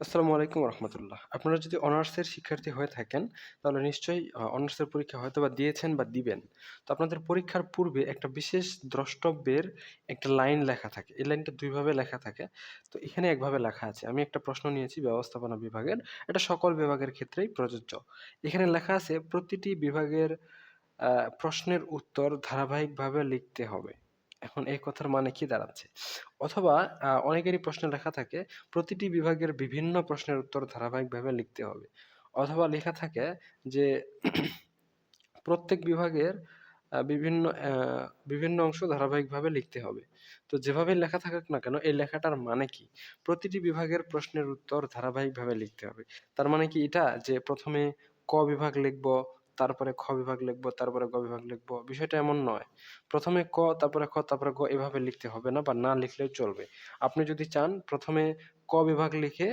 আসসালামু আলাইকুম রহমতুল্লাহ। আপনারা যদি অনার্সের শিক্ষার্থী হয়ে থাকেন, তাহলে নিশ্চয়ই অনার্সের পরীক্ষা হয়তো বা দিয়েছেন বা দিবেন। তো আপনাদের পরীক্ষার পূর্বে একটা বিশেষ দ্রষ্টব্যের একটা লাইন লেখা থাকে। এই লাইনটা দুইভাবে লেখা থাকে। তো এখানে একভাবে লেখা আছে, আমি একটা প্রশ্ন নিয়েছি ব্যবস্থাপনা বিভাগের। এটা সকল বিভাগের ক্ষেত্রেই প্রযোজ্য। এখানে লেখা আছে, প্রতিটি বিভাগের প্রশ্নের উত্তর ধারাবাহিকভাবে লিখতে হবে। এখন এই কথার মানে কি দাঁড়াচ্ছে? অথবা অনেকেরই প্রশ্নে লেখা থাকে, প্রতিটি বিভাগের বিভিন্ন প্রশ্নের উত্তর ধারাবাহিকভাবে লিখতে হবে। অথবা লেখা থাকে যে, প্রত্যেক বিভাগের বিভিন্ন বিভিন্ন অংশ ধারাবাহিকভাবে লিখতে হবে। তো যেভাবে লেখা থাকুক না কেন, এই লেখাটার মানে কি? প্রতিটি বিভাগের প্রশ্নের উত্তর ধারাবাহিকভাবে লিখতে হবে। তার মানে কি এটা? যে প্রথমে ক বিভাগ লিখব তারপরে খ বিভাগ লিখব, তারপরে গ বিভাগ লিখব। বিষয়টা এমন নয়। প্রথমে ক, তারপরে খ, তারপরে গ এভাবে লিখতে হবে না বা না লিখলেও চলবে। আপনি যদি চান, প্রথমে ক বিভাগ লিখে,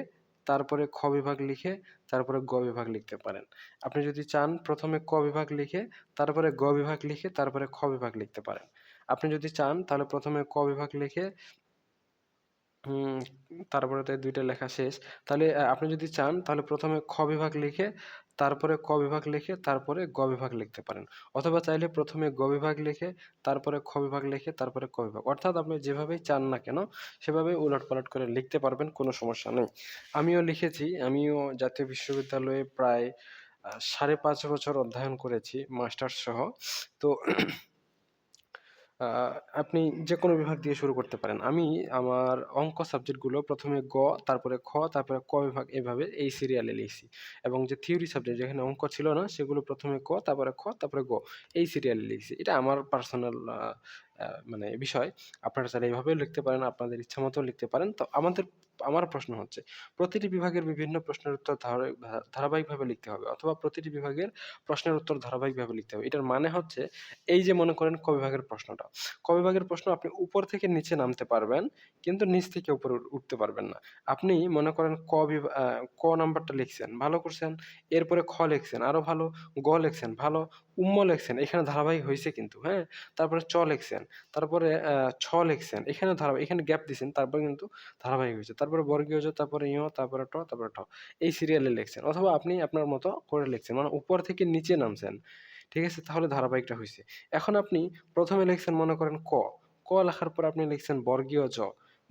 তারপরে খ বিভাগ লিখে, তারপরে গ বিভাগ লিখতে পারেন। আপনি যদি চান, প্রথমে ক বিভাগ লিখে, তারপরে গ বিভাগ লিখে, তারপরে খ বিভাগ লিখতে পারেন। আপনি যদি চান, তাহলে প্রথমে ক বিভাগ লিখে তারপরে তো দুইটা লেখা শেষ। তাহলে আপনি যদি চান, তাহলে প্রথমে খ বিভাগ লিখে, তারপরে ক বিভাগ লিখে, তারপরে গ বিভাগ লিখতে পারেন। অথবা চাইলে প্রথমে গ বিভাগ লিখে, তারপরে খ বিভাগ লিখে, তারপরে ক বিভাগ। অর্থাৎ আপনি যেভাবেই চান না কেন সেভাবে উলট পালট করে লিখতে পারবেন, কোনো সমস্যা নেই। আমিও লিখেছি, আমিও জাতীয় বিশ্ববিদ্যালয়ে প্রায় সাড়ে পাঁচ বছর অধ্যয়ন করেছি, মাস্টার্স সহ। তো আপনি যে কোনো বিভাগ দিয়ে শুরু করতে পারেন। আমি আমার অঙ্ক সাবজেক্টগুলো প্রথমে গ, তারপরে খ, তারপরে ক বিভাগ এভাবে এই সিরিয়ালে লিখছি। এবং যে থিওরি সাবজেক্ট যেখানে অঙ্ক ছিল না, সেগুলো প্রথমে ক, তারপরে খ, তারপরে গ, এই সিরিয়ালে লিখছি। এটা আমার পার্সোনাল মানে বিষয়। আপনারা চাইলে এইভাবেও লিখতে পারেন, আপনাদের ইচ্ছা মতো লিখতে পারেন। তো আমাদের, আমার প্রশ্ন হচ্ছে, প্রতিটি বিভাগের বিভিন্ন প্রশ্নের উত্তর ধারাবাহিকভাবে লিখতে হবে অথবা প্রতিটি বিভাগের প্রশ্নের উত্তর ধারাবাহিকভাবে লিখতে হবে। এটার মানে হচ্ছে, এই যে মনে করেন ক বিভাগের প্রশ্নটা, ক বিভাগের প্রশ্ন আপনি উপর থেকে নিচে নামতে পারবেন, কিন্তু নিচ থেকে উপরে উঠতে পারবেন না। আপনি মনে করেন ক ক নাম্বারটা লিখছেন, ভালো করছেন, এরপরে খ লিখছেন, আরও ভালো, গ লিখছেন, ভালো, উম্ম লিখছেন, এখানে ধারাবাহিক হয়েছে কিন্তু হ্যাঁ? তারপরে চ লিখছেন তারপরে ছ লিখছেন। এখানে ধারাবাহিক এখানে গ্যাপ দিছেন, তারপরে কিন্তু ধারাবাহিক হয়েছে। তারপরে বর্গীয় জ, তারপরে ইয় তারপরে ট তারপরে ঠ। এই সিরিয়ালে লিখছেন। অথবা আপনি আপনার মতো করে লিখছেন। মানে উপর থেকে নিচে নামছেন। ঠিক আছে? তাহলে ধারাবাহিকটা হয়েছে এখন আপনি প্রথমে লিখছেন, মনে করেন ক। ক লেখার পর আপনি লিখছেন বর্গীয় জ।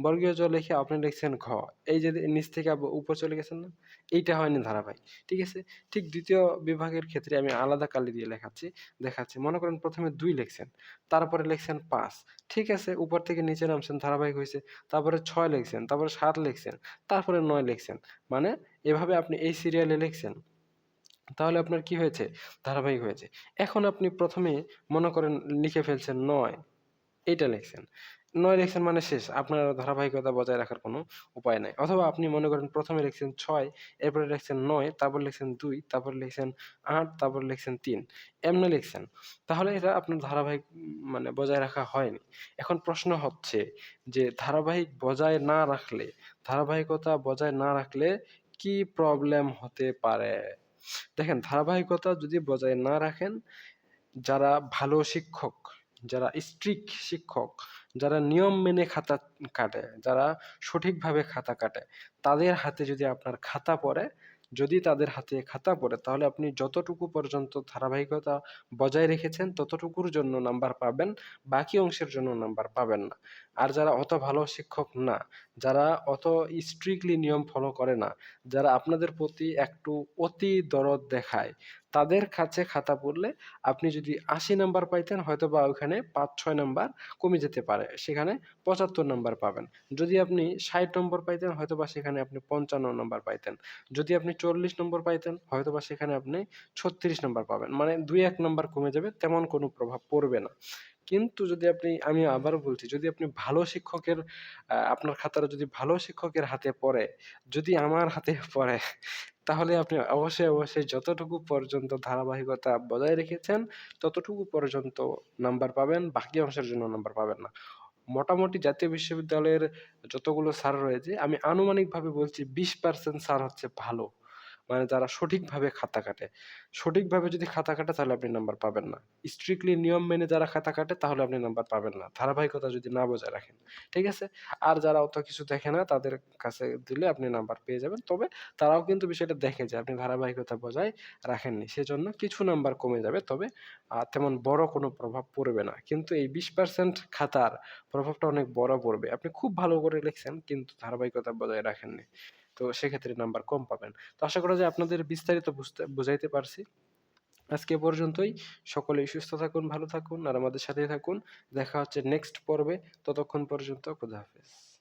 বর্গীয় জ লিখে আপনি লিখছেন ঘ। এই যে নিচ থেকে উপর চলে গেছেন না, এইটা হয়নি ধারাবাহিক, ঠিক আছে? ঠিক দ্বিতীয় বিভাগের ক্ষেত্রে আমি আলাদা কালি দিয়ে লেখাচ্ছি, দেখাচ্ছি। মনে করেন প্রথমে দুই লিখছেন, তারপরে লিখছেন পাঁচ, ঠিক আছে? উপর থেকে নিচে নামছেন, ধারাবাহিক হয়েছে, তারপরে ছয় লিখছেন, তারপরে সাত লিখছেন, তারপরে নয় লিখছেন। মানে এভাবে আপনি এই সিরিয়ালে লিখছেন। তাহলে আপনার কি হয়েছে? ধারাবাহিক হয়েছে। এখন আপনি প্রথমে মনে করেন লিখে ফেলছেন নয় এইটা লিখছেন। নয় লিখছেন মানে শেষ। আপনার ধারাবাহিকতা বজায় রাখার কোনো উপায় নাই। অথবা আপনি মনে করেন প্রথমে লিখছেন ছয়, এরপরে লিখছেন নয়, তারপর লিখছেন দুই, তারপর লিখছেন আট, তারপর লিখছেন তিন, এমনি লিখছেন। তাহলে এটা আপনার ধারাবাহিক মানে বজায় রাখা হয়নি। এখন প্রশ্ন হচ্ছে যে ধারাবাহিক বজায় না রাখলে, ধারাবাহিকতা বজায় না রাখলে কি প্রবলেম হতে পারে? দেখেন, ধারাবাহিকতা যদি বজায় না রাখেন, যারা ভালো শিক্ষক যারা স্ট্রিক্ট শিক্ষক, যারা নিয়ম মেনে খাতা কাটে, যারা সঠিকভাবে খাতা কাটে, তাদের হাতে যদি আপনার খাতা পড়ে, যদি তাদের হাতে খাতা পড়ে, তাহলে আপনি যতটুকু পর্যন্ত ধারাবাহিকতা বজায় রেখেছেন, ততটুকুর জন্য নাম্বার পাবেন, বাকি অংশের জন্য নাম্বার পাবেন না। আর যারা অত ভালো শিক্ষক না, যারা অত স্ট্রিক্টলি নিয়ম ফলো করে না, যারা আপনাদের প্রতি একটু অতি দরদ দেখায় তাদের কাছে খাতা পড়লে আপনি যদি আশি নাম্বার পাইতেন হয়তো বা ওখানে পাঁচ ছয় নাম্বার কমে যেতে পারে। সেখানে পঁচাত্তর নাম্বার পাবেন। যদি আপনি ষাট নম্বর পাইতেন হয়তো বা সেখানে আপনি পঞ্চান্ন নম্বর পাইতেন। যদি আপনি চল্লিশ নম্বর পাইতেন হয়তো বা সেখানে আপনি ছত্রিশ নম্বর পাবেন। মানে দুই এক নম্বর কমে যাবে, তেমন কোনো প্রভাব পড়বে না। কিন্তু যদি আপনি, আমি আবারও বলছি, যদি আপনি ভালো শিক্ষকের আপনার খাতাটা যদি ভালো শিক্ষকের হাতে পড়ে, যদি আমার হাতে পড়ে তাহলে আপনি অবশ্যই অবশ্যই যতটুকু পর্যন্ত ধারাবাহিকতা বজায় রেখেছেন, ততটুকু পর্যন্ত নাম্বার পাবেন, বাকি অংশের জন্য নাম্বার পাবেন না। মোটামুটি জাতীয় বিশ্ববিদ্যালয়ের যতগুলো স্যার রয়েছে, আমি আনুমানিকভাবে বলছি বিশ পার্সেন্ট স্যার হচ্ছে ভালো। মানে যারা সঠিকভাবে খাতা কাটে। সঠিকভাবে যদি খাতা কাটে তাহলে আপনি নাম্বার পাবেন না। স্ট্রিক্টলি নিয়ম মেনে যারা খাতা কাটে তাহলে আপনি নাম্বার পাবেন না। ধারাবাহিকতা যদি না বজায় রাখেন, ঠিক আছে? আর যারা অত কিছু দেখে না তাদের কাছে দিলে আপনি নাম্বার পেয়ে যাবেন। তবে তারাও কিন্তু বিষয়টা দেখে যে আপনি ধারাবাহিকতা বজায় রাখেননি, সেজন্য কিছু নাম্বার কমে যাবে। তবে তেমন বড় কোনো প্রভাব পড়বে না। কিন্তু এই বিশ পার্সেন্ট খাতার প্রভাবটা অনেক বড় পড়বে। আপনি খুব ভালো করে লিখছেন কিন্তু ধারাবাহিকতা বজায় রাখেননি। তো সেক্ষেত্রে নাম্বার কম পাবেন। তো আশা করা যায় আপনাদের বিস্তারিত বুঝতে, বুঝাইতে পারছি। আজকে পর্যন্তই। সকলেই সুস্থ থাকুন, ভালো থাকুন, আর আমাদের সাথে থাকুন। দেখা হচ্ছে নেক্সট পর্বে। ততক্ষণ পর্যন্ত খুদা হাফেজ।